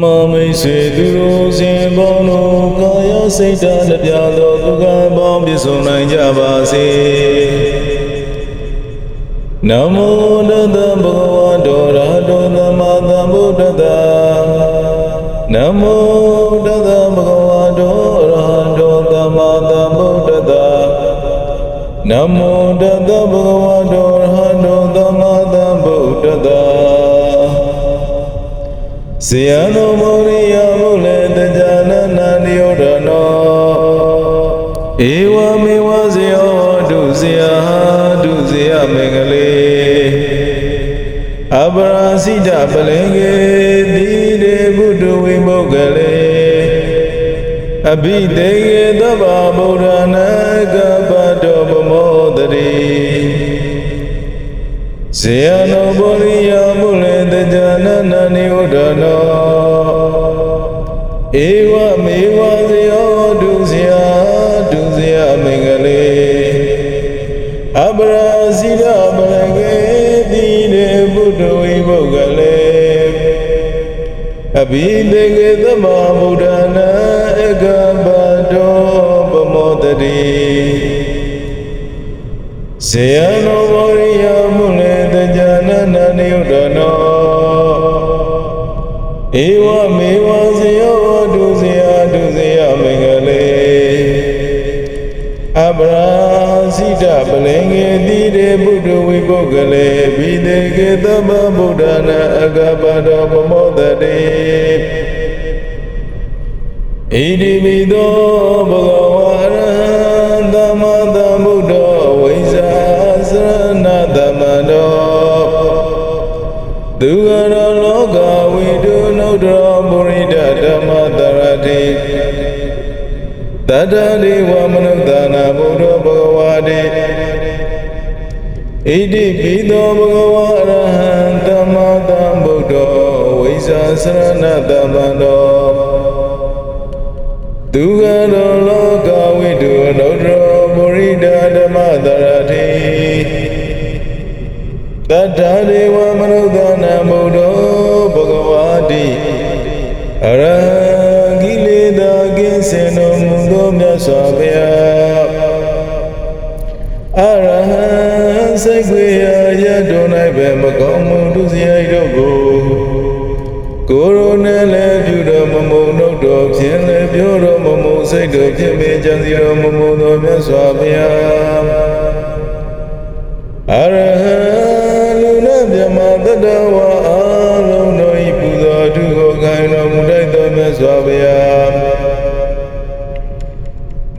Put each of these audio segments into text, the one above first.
မမိတ်ဆွေသူတို့စဉ်ပေါင်းတို့ကာယစိတ်ဓာတ်နှပြသောဒုက္ခပေါင်းပြည့်စုံနိုင်ကြပါစေနမောတတံဘဂဝတောရဟတောသမ္မာသမ္ဗုဒ္ဓတ္တနမောတတံဘဂဝတောရဟတောသမ္မာသမ္ဗုဒ္ဓတ္တနမောတတံဘဂဝ ဇေယနောမောရိယမုလေတကြနနာနိယောဒနောဧဝမေဝဇေယောဒုဇေယဒုဇေယမင်္ဂလေအပရာစိတပလင်္ကေတိတေဘုဒ္ဓဝိမုဂ္ဂလေအဘိတေကေသဗ္ဗဗုဒ္ဓနာကပတောပမောတတိ ဇေယနောဘောရိယမုလေတကြနနာနိဝဒနောဧဝမေဝဇယောဒုဇယဒုဇယမင်္ဂလေအပရာဇိရပလကေတိရေဘုဒ္ဓဝိဘုဂ္ဂလေအဘိတေကေသမဗုဒ္ဓနာဧကပတောပမောတတိဇေယနော ကေသဗ္ဗဗုဒ္ဓနာအကပတောပမောတတိဣတိမိသောဘဂဝါရဟံသမ္မာသမ္ဗုဒ္ဓဝိဇာစရဏသမ္မတောသူကရောလောကဝိတုနုဒ္ဓရောပုရိဒဓမ္မတရတိတတ္တရိဝမနုဿာနာဘုဒ္ဓဘဂဝါတိဣတိပိသောဘဂဝါ ဇာစရဏသမ္မတော ကိုရိုနဲ့လည်းပြုတော်မမုံတို့တော်ဖြင့်လည်းပြောတော်မမုံစိတ်တော်ဖြင့်ပင်ကြံစီတော်မမုံတော်မြတ်စွာဘုရားအရဟံလူနာမြမတတဝါအလုံးတို့ဤပူဇော်ထုကိုခိုင်းတော်မူတတ်တော်မြတ်စွာဘုရား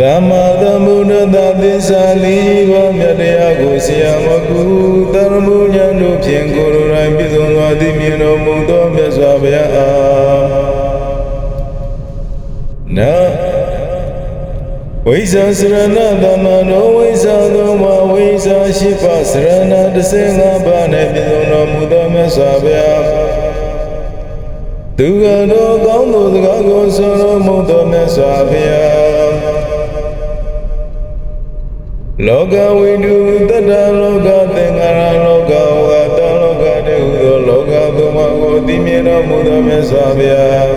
သမ္မာသမ္ဗုဒ္ဓတသစ္စာလေးပါးမြတ်တရားကို ဆရာမကူတရမုညံတို့ဖြင့်ကိုယ်တော်တိုင်ပြည့်စုံသောသိမြင်တော်မူသောမြတ်စွာဘုရားအားနာဝိဇာစရဏသမ္မာနောဝိဇာသောမဝိဇာရှိပါစရဏ35ပါးနှင့်ပြည့်စုံတော်မူသောမြတ်စွာဘုရားသူကတော်ကောင်းသောစကားကိုဆိုတော်မူသောမြတ်စွာဘုရား လောကဝိတုတတ္တလောကသင်္ခါရလောကဝါတလောကတေဟုသောလောကသုံးပါးကိုသိမြင်တော်မူသောမြတ်စွာဘုရား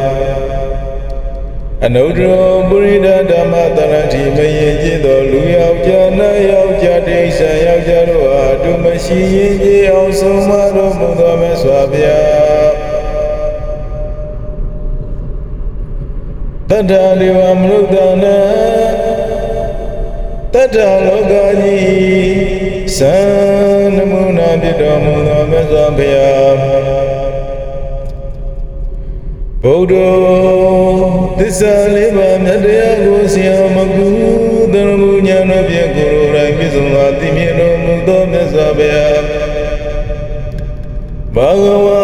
အနုတ္တရပုရိဒဓမ္မတရတိမယင်ကြည်သောလူယောက်ျားနတ်ယောက်ျားတိစ္ဆာယောက်ျားတို့အားအတုမရှိရင်ကြည်အောင်ဆုံးမတော်မူသောမြတ်စွာဘုရားတတ္တဒေဝမနုဿာနာ တတ္တလောကကြီးသံနမုနာဖြစ်တော်မူသောမြတ်စွာဘုရားဗုဒ္ဓသစ္စာလေးပါးမြတ်တရားကိုဆရာမကူသရမုညာတို့ဖြင့်ကိုယ်တော်တိုင်ပြည့်စုံသောသိမြင်တော်မူသောမြတ်စွာဘုရားဘာဂဝါ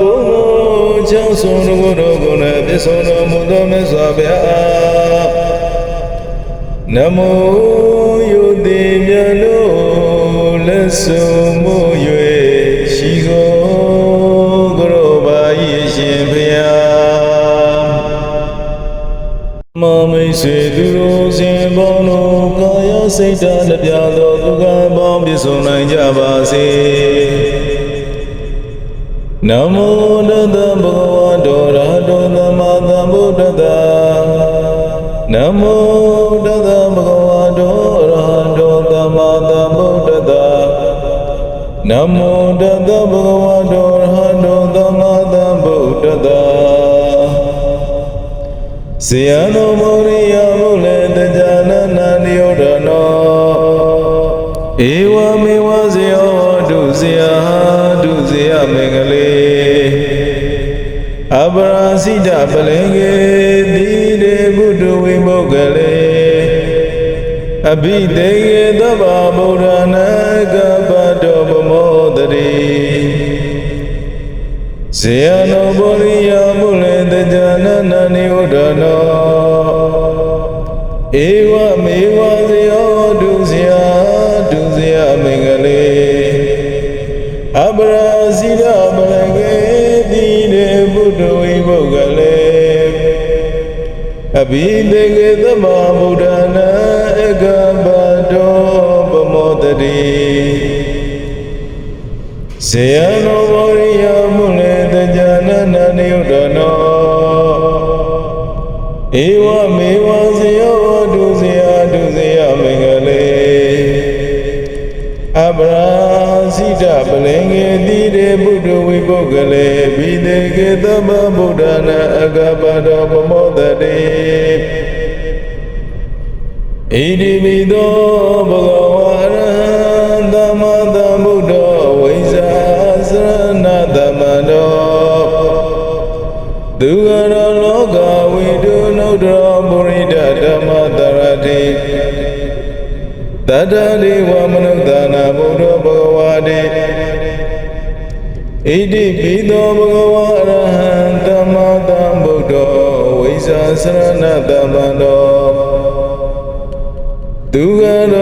ဘုရားချောင်းဆုံးတော်ကိုယ်တော်ကိုယ်နဲ့ပြည့်စုံတော်မူသောမြတ်စွာဘုရား နမောယုတိမြတ်လို့လက်ဆုံမို့၍ရှိသောကရောပါ၏ရှင်ဖျားမမိတ်ဆွေသူတို့စင်ပေါင်းတို့ကာယစိတ်ဓာတ်လျာသောသူကပေါင်းပြည့်စုံနိုင်ကြပါစေနမောတတဘဂဝတောရာတောသမ္မာသမ္ဗုဒ္ဓတနမော မောတသဗုဒ္ဓဝါတောအရဟံတောသမ္မာသမ္ဗုဒ္ဓတ္တဇေယနောမောရိယမုလေတကြနနာနိယောဒနောဧဝမေဝဇေယောဒုဇေယဒုဇေယမင်္ဂလေအပရာစိတပလင်္ကေတိတေဘုဒ္ဓဝိမုဂ္ဂလေအဘိတေယေသဗ္ဗဗုဒ္ဓနာကပတောပမောတ တိဇေယနောဘောရိယမုလေတကြနနာနိဝဒနောဧဝမေဝဇယောဒုဇယဒုဇယမင်္ဂလေအပရာဇိရပလကေတိရေဘုဒ္ဓဝိဘုဂ္ဂလေအဘိတေကေသမဗုဒ္ဓနာဧကပတောပမောတတိ ဇေယနောဘောရိယမုလေတကြနနာနိယဒနောဧဝမေဝဇယောဒုဇယဒုဇယမင်္ဂလေအပရာဇိတပလင်္ကေတိရေဘုဒ္ဓဝိပုဂ္ဂလေဘိတေကေသမဗုဒ္ဓနာအကပတောပမောတတိဣတိမိသောဘဂဝါရဟံ တတ္တရိဝမနုဿာနာဘုဒ္ဓဘဂဝါတိဣတိပိသောဘဂဝါရဟံသမ္မာသမ္ဗုဒ္ဓဝိဇာစရဏသမ္မတောသူကရော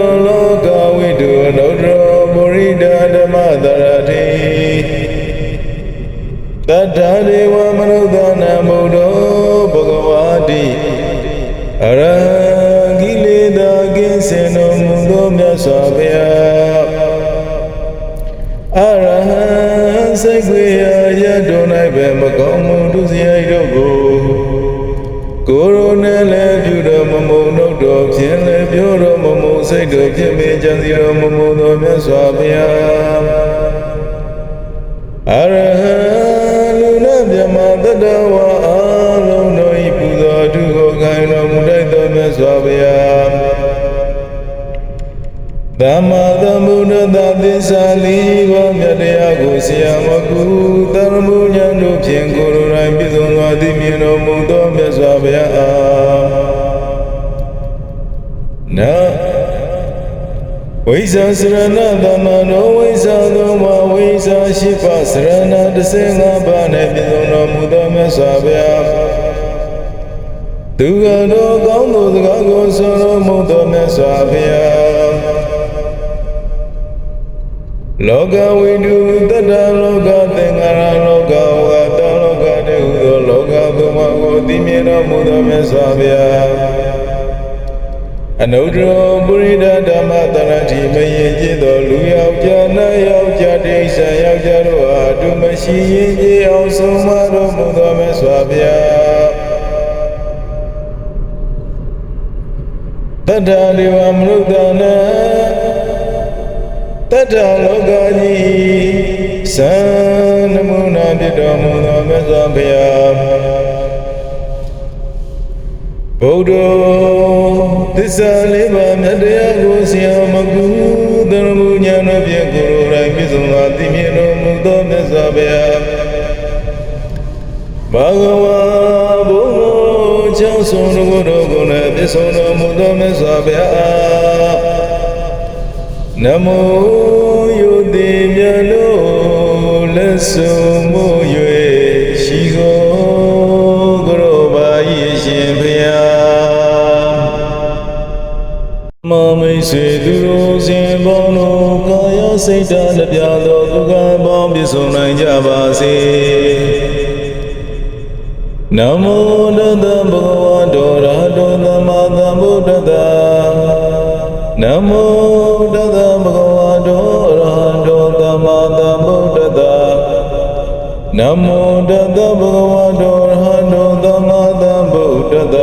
စိတ်ခွေရာရတော်၌ပဲမကောင်းမှုဒုစရိုက်တို့ကိုကိုရိုနဲ့လည်းပြုတော်မမုံတို့တော်ဖြင့်လည်းပြောတော်မမုံစိတ်တော်ဖြင့်ပင်ကြံစီတော်မမုံသောမြတ်စွာ ရာမကူတရမုညံတို့ဖြင့်ကိုယ်တော်တိုင်ပြည့်စုံသောသိမြင်တော်မူသောမြတ်စွာဘုရားအားနာဝိဇာစရဏသမ္မာနောဝိဇာသောမဝိဇာရှိပါစရဏ35ပါးနှင့်ပြည့်စုံတော်မူသောမြတ်စွာဘုရားသူကတော်ကောင်းသောစကားကိုဆိုတော်မူသောမြတ်စွာဘုရား လောကဝိတုတတ္တလောကသင်္ခါရလောကဝါတလောကတေဟုသောလောကသုံးပါးကိုသိမြင်တော်မူသောမြတ်စွာဘုရားအနုတ္တရပုရိဒဓမ္မတရတိမယင်ကျင့်သောလူယောက်ျားနတ်ယောက်ျားတိစ္ဆာယောက်ျားတို့အားအတုမရှိရင်ကြည်အောင်ဆုံးမတော်မူသောမြတ်စွာဘုရားတတ္တဒေဝမနုဿာနာ တတ္တလောကကြီးသံနမုနာဖြစ်တော်မူသောမြတ်စွာဘုရားဗုဒ္ဓသစ္စာလေးပါးမြတ်တရားကိုဆရာမကူသရမုညာတို့ဖြင့်ကိုယ်တော်တိုင်ပြည့်စုံသောသိမြင်တော်မူသောမြတ်စွာဘုရားဘာဂဝါဘုရားချောင်းဆုံးတော်ကိုယ်တော်ကိုယ်နဲ့ပြည့်စုံတော်မူသောမြတ်စွာဘုရား နမောယုတိမြတ်လို့လက်ဆုံးမူ၍ရှိကိုကရောပါ၏ရှင်ဘုရားမမိတ်ဆွေသူတို့စဉ်ပေါင်းတို့ကာယစိတ်ဓာတ်နှပြသောဒုက္ခပေါင်းပြည့်စုံနိုင်ကြပါစေနမောတတဗုဒ္ဓဝါဒောရဟတောသမ္မာသမ္ဗုဒ္ဓတ္တနမော တတဗုဒ္ဓဝါဒောရဟတောသမ္မာသမ္ဗုဒ္ဓတ္တနမောတတဗုဒ္ဓဝါဒောရဟတောသမ္မာသမ္ဗုဒ္ဓတ္တ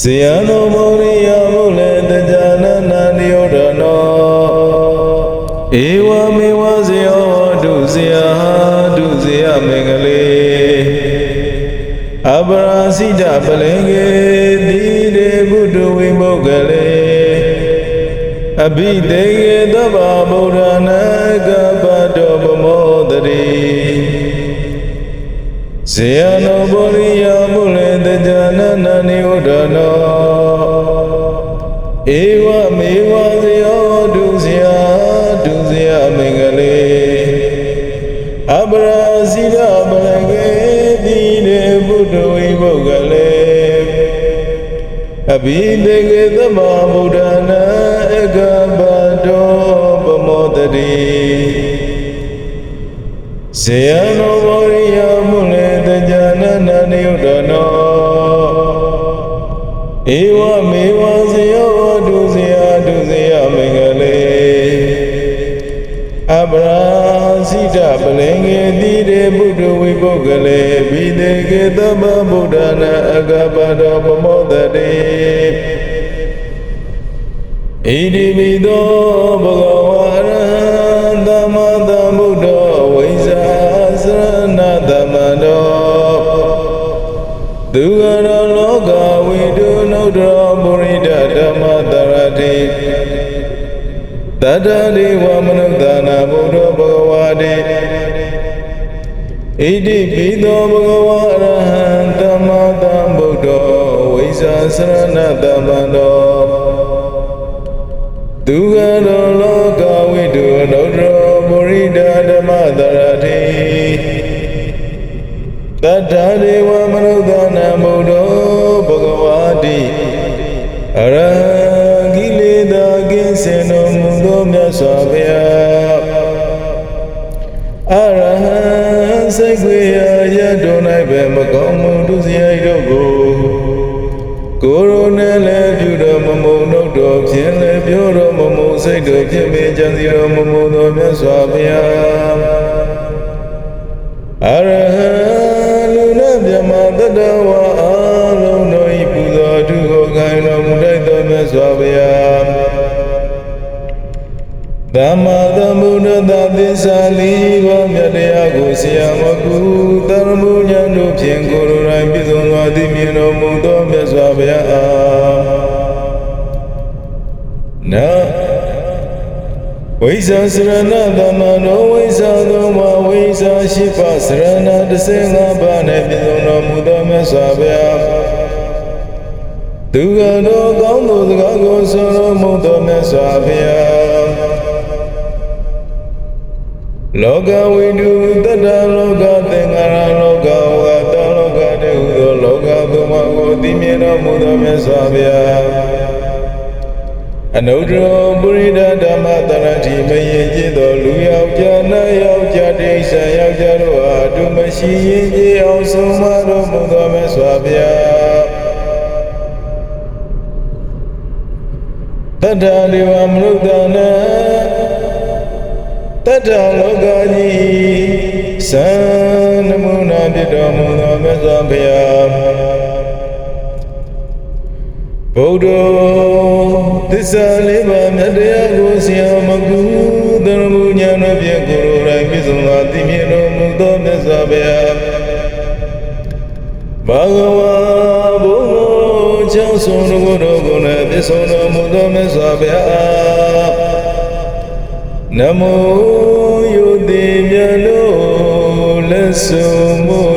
ဇေယနောမောရိယမုလေတကြနနာနိယောဒနောဧဝမေဝဇေယောဒုဇေယဒုဇေယမင်္ဂလေအပရာစိတပလင်ကေတိရေဘုဒ္ဓဝိမုဂ္ဂလေ အဘိတေကေသဗ္ဗဗုဒ္ဓနာကပတောပမောတတိဇေယနောဘောရိယမုလေတကြနနာနိဝဒနောဧဝမေဝဇယောဒုဇယဒုဇယမင်္ဂလေအပရာဇိရပလကေတိရေဘုဒ္ဓဝိဘုဂလေအဘိတေကေသမဗု တတိဇေယနောဘောရိယမုလေတကြနနာနိယဒနောဧဝမေဝဇယောဒုဇယဒုဇယမင်္ဂလေအပရာဇိတပလင်္ကေတိရေဘုဒ္ဓဝိပုဂ္ဂလေဘိတေကေသဗ္ဗဗုဒ္ဓနာအကပတောပမောတတိဣတိမိသောဘဂဝါရဟံ တတ္တိဝမနုဿာနာဘုဒ္ဓဘဂဝါတိဣတိပိသောဘဂဝါရဟံသမ္မာသမ္ဗုဒ္ဓဝိဇ္ဇာစရဏသမ္မတော ရာရတော်၌ပဲမကောင်းမှုဒုစရိုက်တို့ကိုကိုရိုနဲ့လည်းပြုတော်မမုံတို့တော်ဖြင့်လည်းပြောတော်မမုံစိတ်တော်ဖြင့်ပင်ကြံစီတော်မမုံတော်မြတ်စွာဘုရားအရဟံ သမ္မာသမ္ဗုဒ္ဓသာသစ္စာလေးပါးမြတ်တရားကိုဆရာမကူတရမုညံတို့ဖြင့်ကိုယ်တော်တိုင်ပြည့်စုံစွာသိမြင်တော်မူသောမြတ်စွာဘုရားအားနာဝိဇာစရဏသမန္တောဝိဇာသုံးပါးဝိဇာရှိပါစရဏ35ပါးနဲ့ပြည့်စုံတော်မူသောမြတ်စွာဘုရားသူကတော်ကောင်းသောစကားကိုဆိုတော်မူသောမြတ်စွာဘုရား လောကဝိတုတတ္တလောကသင်္ခါရလောကဝါတလောကတေဟုသောလောကသုံးပါးကိုသိမြင်တော်မူသောမြတ်စွာဘုရားအနုတ္တရောပုရိဒဓမ္မတရတိမယင်จิตသောလူယောက်ျားနတ်ယောက်ျားတိစ္ဆာယောက်ျားတို့အားအတုမရှိရင်ကြည်အောင်ဆုံးမတော်မူသောမြတ်စွာဘုရားတတ္တဒေဝမနုဿာနာ တတ္တလောကကြီးသံနမုနာဖြစ်တော်မူသောမြတ်စွာဘုရားဗုဒ္ဓသစ္စာလေးပါးမြတ်တရားကိုဆရာမကူသရမုညာတို့ဖြင့်ကိုယ်တော်တိုင်ပြည့်စုံစွာသိမြင်တော်မူသောမြတ်စွာဘုရားဘာဂဝါဘုရားချောင်းစုံတော်ကိုယ်တော်ကိုယ်နဲ့ပြည့်စုံတော်မူသောမြတ်စွာဘုရား Namo Yudhimyalo Lassomo